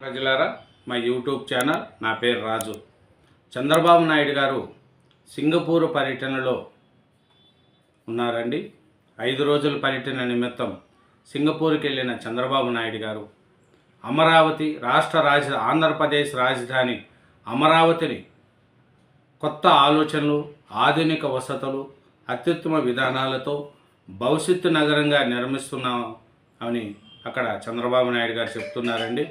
ప్రజలారా మా YouTube channel నా పేరు రాజు. చంద్రబాబు నాయుడు గారు సింగపూర్ పర్యటనలో ఉన్నారండి. ఐదు రోజుల పర్యటన నిమిత్తం సింగపూర్కి వెళ్ళిన చంద్రబాబు నాయుడు గారు అమరావతి రాష్ట్ర రాజ ఆంధ్రప్రదేశ్ రాజధాని అమరావతిని కొత్త ఆలోచనలు ఆధునిక వసతులు అత్యుత్తమ విధానాలతో భవిష్యత్తు నగరంగా నిర్మిస్తున్నాం అని అక్కడ చంద్రబాబు నాయుడు గారు చెప్తున్నారండి.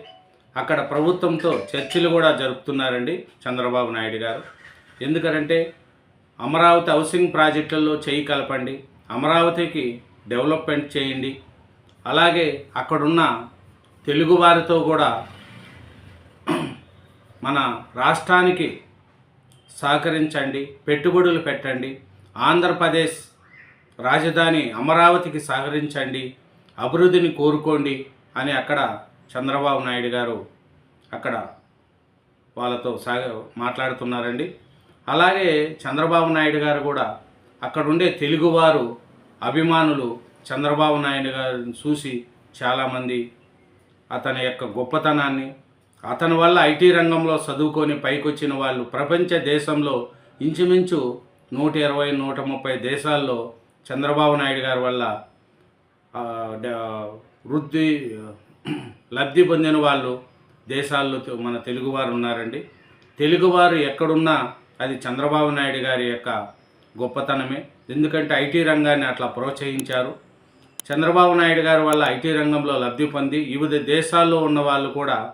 అక్కడ ప్రభుత్వంతో చర్చలు కూడా జరుపుతున్నారండి చంద్రబాబు నాయుడు గారు. ఎందుకంటే అమరావతి హౌసింగ్ ప్రాజెక్టుల్లో చేయి కలపండి అమరావతికి డెవలప్మెంట్ చేయండి అలాగే అక్కడున్న తెలుగువారితో కూడా మన రాష్ట్రానికి సహకరించండి పెట్టుబడులు పెట్టండి ఆంధ్రప్రదేశ్ రాజధాని అమరావతికి సహకరించండి అభివృద్ధిని కోరుకోండి అని అక్కడ చంద్రబాబు నాయుడు గారు అక్కడ వాళ్ళతో సాగ మాట్లాడుతున్నారండి. అలాగే చంద్రబాబు నాయుడు గారు కూడా అక్కడుండే తెలుగువారు అభిమానులు చంద్రబాబు నాయుడు గారిని చూసి చాలామంది అతని యొక్క గొప్పతనాన్ని అతని వల్ల ఐటీ రంగంలో చదువుకొని పైకొచ్చిన వాళ్ళు ప్రపంచ దేశంలో ఇంచుమించు నూట ఇరవై నూట ముప్పై దేశాల్లో చంద్రబాబు నాయుడు గారి వల్ల వృద్ధి లబ్ధి పొందిన వాళ్ళు దేశాల్లో మన తెలుగువారు ఉన్నారండి. తెలుగువారు ఎక్కడున్నా అది చంద్రబాబు నాయుడు గారి యొక్క గొప్పతనమే. ఎందుకంటే ఐటీ రంగాన్ని అట్లా ప్రోత్సహించారు. చంద్రబాబు నాయుడు గారి వల్ల ఐటీ రంగంలో లబ్ధి పొంది వివిధ దేశాల్లో ఉన్న వాళ్ళు కూడా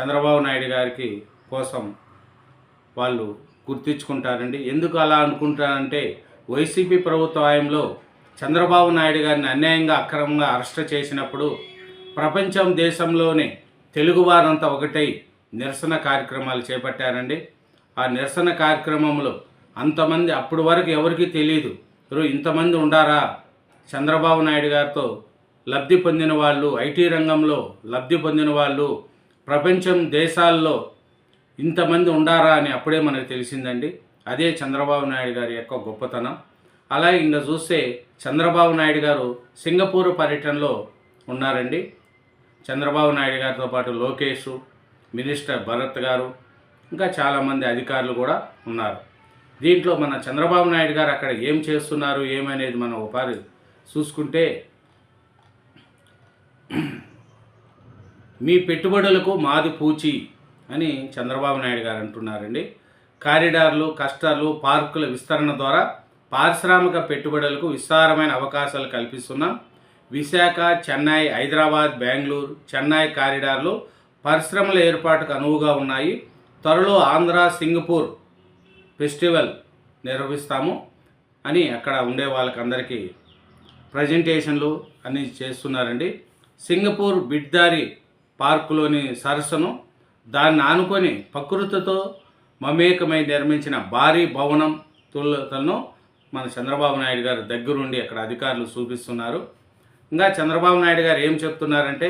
చంద్రబాబు నాయుడు గారికి కోసం వాళ్ళు గుర్తించుకుంటారండి. ఎందుకు అలా అనుకుంటారంటే వైసీపీ ప్రభుత్వ హయాంలో చంద్రబాబు నాయుడు గారిని అన్యాయంగా అక్రమంగా అరెస్ట్ చేసినప్పుడు ప్రపంచం దేశంలోనే తెలుగువారంతా ఒకటై నిరసన కార్యక్రమాలు చేపట్టారండి. ఆ నిరసన కార్యక్రమంలో అంతమంది అప్పటి వరకు ఎవరికీ తెలియదు ఇంతమంది ఉండారా? చంద్రబాబు నాయుడు గారితో లబ్ధి పొందిన వాళ్ళు ఐటీ రంగంలో లబ్ధి పొందిన వాళ్ళు ప్రపంచం దేశాల్లో ఇంతమంది ఉండారా అని అప్పుడే మనకు తెలిసిందండి. అదే చంద్రబాబు నాయుడు గారి యొక్క గొప్పతనం. అలాగే ఇంకా చూస్తే చంద్రబాబు నాయుడు గారు సింగపూర్ పర్యటనలో ఉన్నారండి. చంద్రబాబు నాయుడు గారితో పాటు లోకేష్ మినిస్టర్ భరత్ గారు ఇంకా చాలామంది అధికారులు కూడా ఉన్నారు. దీంట్లో మన చంద్రబాబు నాయుడు గారు అక్కడ ఏం చేస్తున్నారు ఏమనేది మనం ఒకసారి చూసుకుంటే మీ పెట్టుబడులకు మాది పూచి అని చంద్రబాబు నాయుడు గారు అంటున్నారండి. కారిడార్లు కష్టాలు పార్కుల విస్తరణ ద్వారా పారిశ్రామిక పెట్టుబడులకు విస్తారమైన అవకాశాలు కల్పిస్తున్నాం. విశాఖ చెన్నై హైదరాబాద్ బెంగళూరు చెన్నై కారిడార్లు పరిశ్రమల ఏర్పాటుకు అనువుగా ఉన్నాయి. త్వరలో ఆంధ్ర సింగపూర్ ఫెస్టివల్ నిర్వహిస్తాము అని అక్కడ ఉండే వాళ్ళకందరికీ ప్రజెంటేషన్లు అన్ని చేస్తున్నారండి. సింగపూర్ బిడ్దారి పార్కులోని సరస్సును దాన్ని ఆనుకొని ప్రకృతితో మమేకమై నిర్మించిన భారీ భవనం తులను మన చంద్రబాబు నాయుడు గారు దగ్గరుండి అక్కడ అధికారులు చూపిస్తున్నారు. ఇంకా చంద్రబాబు నాయుడు గారు ఏం చెప్తున్నారంటే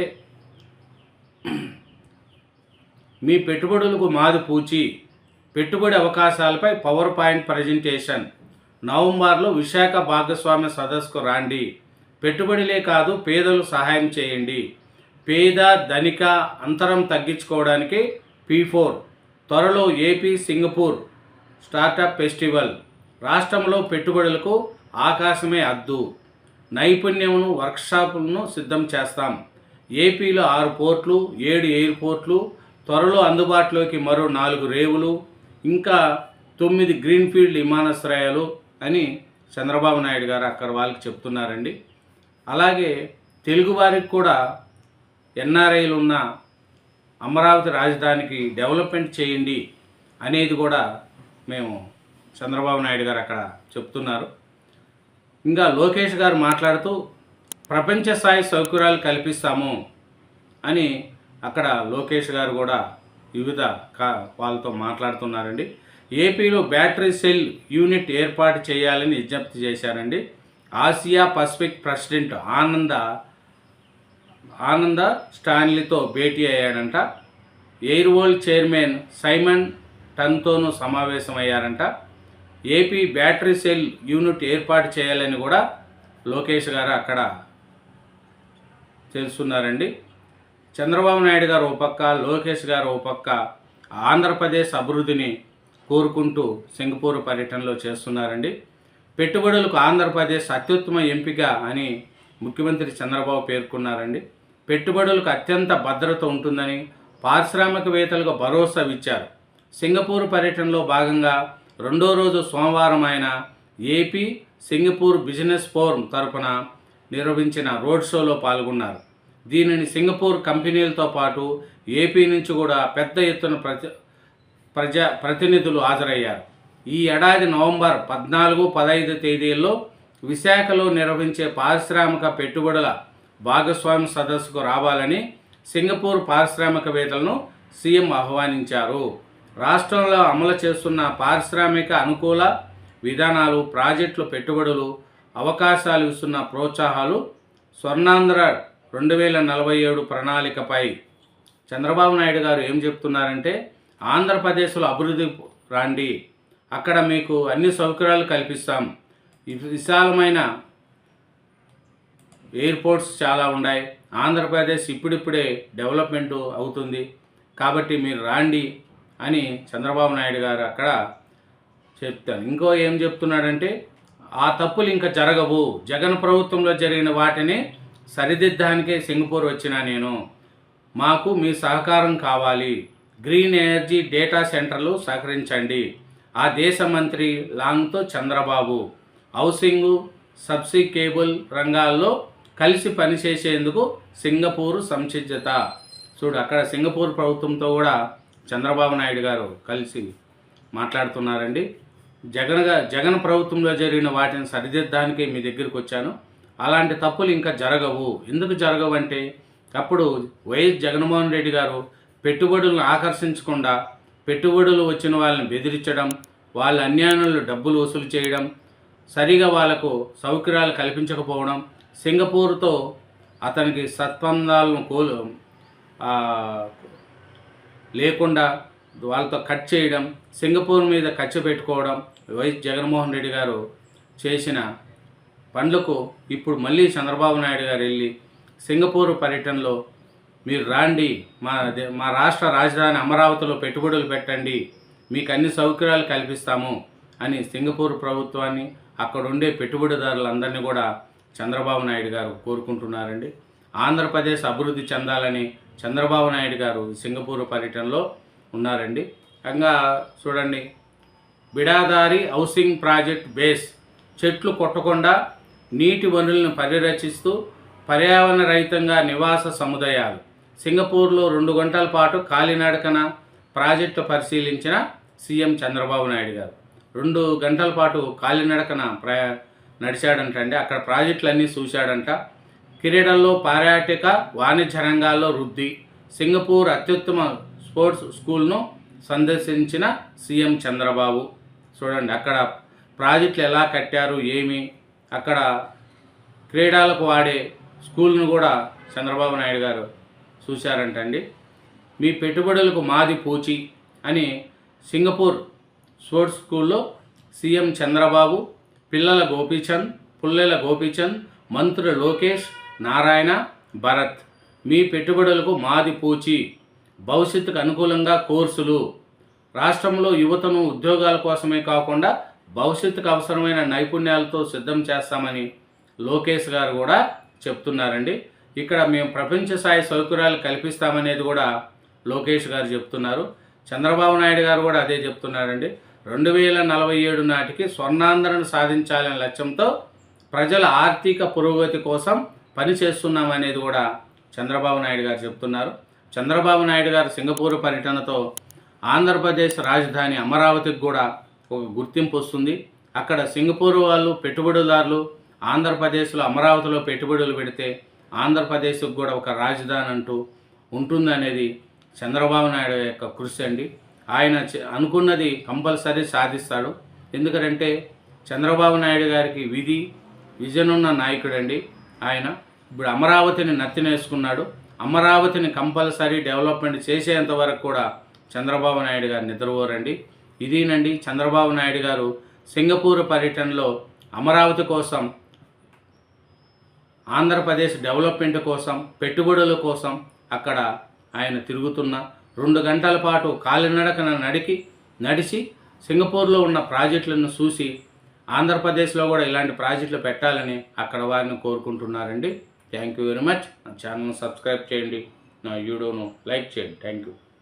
మీ పెట్టుబడులకు మాది పూచి పెట్టుబడి అవకాశాలపై పవర్ పాయింట్ ప్రజెంటేషన్ నవంబర్లో విశాఖ భాగస్వామ్య సదస్సుకు రాండి. పెట్టుబడిలే కాదు పేదలు సహాయం చేయండి. పేద ధనిక అంతరం తగ్గించుకోవడానికి పీ ఫోర్ త్వరలో ఏపీ సింగపూర్ స్టార్టప్ ఫెస్టివల్ రాష్ట్రంలో పెట్టుబడులకు ఆకాశమే అద్దు. నైపుణ్యమును వర్క్షాపులను సిద్ధం చేస్తాం. ఏపీలో ఆరు పోర్ట్లు ఏడు ఎయిర్పోర్ట్లు త్వరలో అందుబాటులోకి మరో నాలుగు రేవులు ఇంకా తొమ్మిది గ్రీన్ఫీల్డ్ విమానాశ్రయాలు అని చంద్రబాబు నాయుడు గారు అక్కడ వాళ్ళకి చెప్తున్నారండి. అలాగే తెలుగువారికి కూడా ఎన్ఆర్ఐలు ఉన్న అమరావతి రాజధానికి డెవలప్మెంట్ చేయండి అనేది కూడా మేము చంద్రబాబు నాయుడు గారు అక్కడ చెప్తున్నారు. ఇంకా లోకేష్ గారు మాట్లాడుతూ ప్రపంచ స్థాయి సౌకర్యాలు కల్పిస్తాము అని అక్కడ లోకేష్ గారు కూడా వివిధ కా వాళ్ళతో మాట్లాడుతున్నారండి. ఏపీలో బ్యాటరీ సెల్ యూనిట్ ఏర్పాటు చేయాలని విజ్ఞప్తి చేశారండి. ఆసియా పసిఫిక్ ప్రెసిడెంట్ ఆనంద ఆనంద స్టాన్లీతో భేటీ అయ్యాడంట. ఎయిర్వోల్ చైర్మన్ సైమన్ టన్తోనూ సమావేశమయ్యారంట. ఏపీ బ్యాటరీ సెల్ యూనిట్ ఏర్పాటు చేయాలని కూడా లోకేష్ గారు అక్కడ తెలుస్తున్నారండి చంద్రబాబు నాయుడు గారు ఓ పక్క లోకేష్ గారు ఓ పక్క ఆంధ్రప్రదేశ్ అభివృద్ధిని కోరుకుంటూ సింగపూర్ పర్యటనలో చేస్తున్నారండి. పెట్టుబడులకు ఆంధ్రప్రదేశ్ అత్యుత్తమ ఎంపిక అని ముఖ్యమంత్రి చంద్రబాబు పేర్కొన్నారండి. పెట్టుబడులకు అత్యంత భద్రత ఉంటుందని పారిశ్రామికవేత్తలకు భరోసా ఇచ్చారు సింగపూర్ పర్యటనలో భాగంగా రెండో రోజు సోమవారం ఆయన ఏపీ సింగపూర్ బిజినెస్ ఫోరం తరపున నిర్వహించిన రోడ్ షోలో పాల్గొన్నారు. దీనిని సింగపూర్ కంపెనీలతో పాటు ఏపీ నుంచి కూడా పెద్ద ఎత్తున ప్రతి ప్రజా ప్రతినిధులు హాజరయ్యారు. ఈ ఏడాది నవంబర్ పద్నాలుగు పదహైదు తేదీల్లో విశాఖలో నిర్వహించే పారిశ్రామిక పెట్టుబడుల భాగస్వామి సదస్సుకు రావాలని సింగపూర్ పారిశ్రామికవేత్తలను సీఎం ఆహ్వానించారు. రాష్ట్రంలో అమలు చేస్తున్న పారిశ్రామిక అనుకూల విధానాలు ప్రాజెక్టులు పెట్టుబడులు అవకాశాలు ఇస్తున్న ప్రోత్సాహాలు స్వర్ణాంధ్ర రెండు వేల నలభై ఏడు ప్రణాళికపై చంద్రబాబు నాయుడు గారు ఏం చెప్తున్నారంటే ఆంధ్రప్రదేశ్లో అభివృద్ధి రాండి. అక్కడ మీకు అన్ని సౌకర్యాలు కల్పిస్తాం. విశాలమైన ఎయిర్పోర్ట్స్ చాలా ఉన్నాయి. ఆంధ్రప్రదేశ్ ఇప్పుడిప్పుడే డెవలప్మెంట్ అవుతుంది. కాబట్టి మీరు రాండి. అని చంద్రబాబు నాయుడు గారు అక్కడ చెప్తాను ఇంకో ఏం చెప్తున్నాడంటే ఆ తప్పులు ఇంకా జరగవు. జగన్ ప్రభుత్వంలో జరిగిన వాటిని సరిదిద్దడానికే సింగపూర్ వచ్చిన నేను. మాకు మీ సహకారం కావాలి. గ్రీన్ ఎనర్జీ డేటా సెంటర్లు సహకరించండి. ఆ దేశ మంత్రి లాంగ్తో చంద్రబాబు. హౌసింగ్ సబ్సీ కేబుల్ రంగాల్లో కలిసి పనిచేసేందుకు సింగపూర్ సంసిద్ధత చూడు అక్కడ సింగపూర్ ప్రభుత్వంతో కూడా చంద్రబాబు నాయుడు గారు కలిసి మాట్లాడుతున్నారండి. జగన్ జగన్ ప్రభుత్వంలో జరిగిన వాటిని సరిదిద్దడానికి మీ దగ్గరికి వచ్చాను. అలాంటి తప్పులు ఇంకా జరగవు. ఎందుకు జరగవు అంటే అప్పుడు వైఎస్ జగన్మోహన్ రెడ్డి గారు పెట్టుబడులను ఆకర్షించకుండా పెట్టుబడులు వచ్చిన వాళ్ళని బెదిరించడం వాళ్ళ అన్యాయంలో డబ్బులు వసూలు చేయడం సరిగా వాళ్ళకు సౌకర్యాలు కల్పించకపోవడం సింగపూర్తో అతనికి సత్పందాలను కోలు లేకుండా వాళ్ళతో కట్ చేయడం సింగపూర్ మీద ఖర్చు పెట్టుకోవడం వైఎస్ జగన్మోహన్ రెడ్డి గారు చేసిన పనులకు ఇప్పుడు మళ్ళీ చంద్రబాబు నాయుడు గారు వెళ్ళి సింగపూర్ పర్యటనలో మీరు రాండి మా మా రాష్ట్ర రాజధాని అమరావతిలో పెట్టుబడులు పెట్టండి మీకు అన్ని సౌకర్యాలు కల్పిస్తాము అని సింగపూర్ ప్రభుత్వాన్ని అక్కడ ఉండే పెట్టుబడిదారులందరినీ కూడా చంద్రబాబు నాయుడు గారు కోరుకుంటున్నారండి. ఆంధ్రప్రదేశ్ అభివృద్ధి చెందాలని చంద్రబాబు నాయుడు గారు సింగపూర్ పర్యటనలో ఉన్నారండి. ఇంకా చూడండి బిడాదారి హౌసింగ్ ప్రాజెక్ట్ బేస్ చెట్లు కొట్టకుండా నీటి వనరులను పరిరక్షిస్తూ పర్యావరణ రహితంగా నివాస సముదాయాలు. సింగపూర్లో రెండు గంటల పాటు కాలినడకన ప్రాజెక్టు పరిశీలించిన సీఎం చంద్రబాబు నాయుడు గారు. రెండు గంటల పాటు కాలినడకన ప్ర నడిచాడంటండి. అక్కడ ప్రాజెక్టులన్నీ చూశాడంట. క్రీడల్లో పర్యాటక వాణిజ్య రంగాల్లో వృద్ధి. సింగపూర్ అత్యుత్తమ స్పోర్ట్స్ స్కూల్ను సందర్శించిన సీఎం చంద్రబాబు. చూడండి అక్కడ ప్రాజెక్టులు ఎలా కట్టారు ఏమి? అక్కడ క్రీడలకు వాడే స్కూల్ను కూడా చంద్రబాబు నాయుడు గారు చూశారంటండి. మీ పెట్టుబడులకు మాది పూచి అని సింగపూర్ స్పోర్ట్స్ స్కూల్లో సీఎం చంద్రబాబు పిల్లల గోపీచంద్ పుల్లెల గోపీచంద్ మంత్రి లోకేష్ నారాయణ భరత్. మీ పెట్టుబడులకు మాది పూచి. భవిష్యత్తుకు అనుకూలంగా కోర్సులు. రాష్ట్రంలో యువతను ఉద్యోగాల కోసమే కాకుండా భవిష్యత్తుకు అవసరమైన నైపుణ్యాలతో సిద్ధం చేస్తామని లోకేష్ గారు కూడా చెప్తున్నారండి. ఇక్కడ మేము ప్రపంచ స్థాయి సౌకర్యాలు కల్పిస్తామనేది కూడా లోకేష్ గారు చెప్తున్నారు. చంద్రబాబు నాయుడు గారు కూడా అదే చెప్తున్నారండి. రెండు వేల నలభై ఏడు నాటికి స్వర్ణాంధ్రను సాధించాలనే లక్ష్యంతో ప్రజల ఆర్థిక పురోగతి కోసం పనిచేస్తున్నామనేది కూడా చంద్రబాబు నాయుడు గారు చెప్తున్నారు. చంద్రబాబు నాయుడు గారు సింగపూర్ పర్యటనతో ఆంధ్రప్రదేశ్ రాజధాని అమరావతికి కూడా ఒక గుర్తింపు వస్తుంది. అక్కడ సింగపూర్ వాళ్ళు పెట్టుబడిదారులు ఆంధ్రప్రదేశ్లో అమరావతిలో పెట్టుబడులు పెడితే ఆంధ్రప్రదేశ్కి కూడా ఒక రాజధాని అంటూ ఉంటుందనేది చంద్రబాబు నాయుడు యొక్క కృషి అండి. ఆయన అనుకున్నది కంపల్సరీ సాధిస్తాడు. ఎందుకంటే చంద్రబాబు నాయుడు గారికి విధి విజన్ ఉన్న నాయకుడండి. ఆయన ఇప్పుడు అమరావతిని నత్తినేసుకున్నాడు. అమరావతిని కంపల్సరీ డెవలప్మెంట్ చేసేంత వరకు కూడా చంద్రబాబు నాయుడు గారు నిద్రపోరండి. ఇదేనండి చంద్రబాబు నాయుడు గారు సింగపూర్ పర్యటనలో అమరావతి కోసం ఆంధ్రప్రదేశ్ డెవలప్మెంట్ కోసం పెట్టుబడుల కోసం అక్కడ ఆయన తిరుగుతున్న రెండు గంటల పాటు కాలినడకన నడికి నడిచి సింగపూర్లో ఉన్న ప్రాజెక్టులను చూసి ఆంధ్రప్రదేశ్లో కూడా ఇలాంటి ప్రాజెక్టులు పెట్టాలని అక్కడ వారిని కోరుకుంటున్నారండి. థ్యాంక్ యూ వెరీ మచ్ నా ఛానల్ను సబ్స్క్రైబ్ చేయండి. నా వీడియోను లైక్ చేయండి. Thank you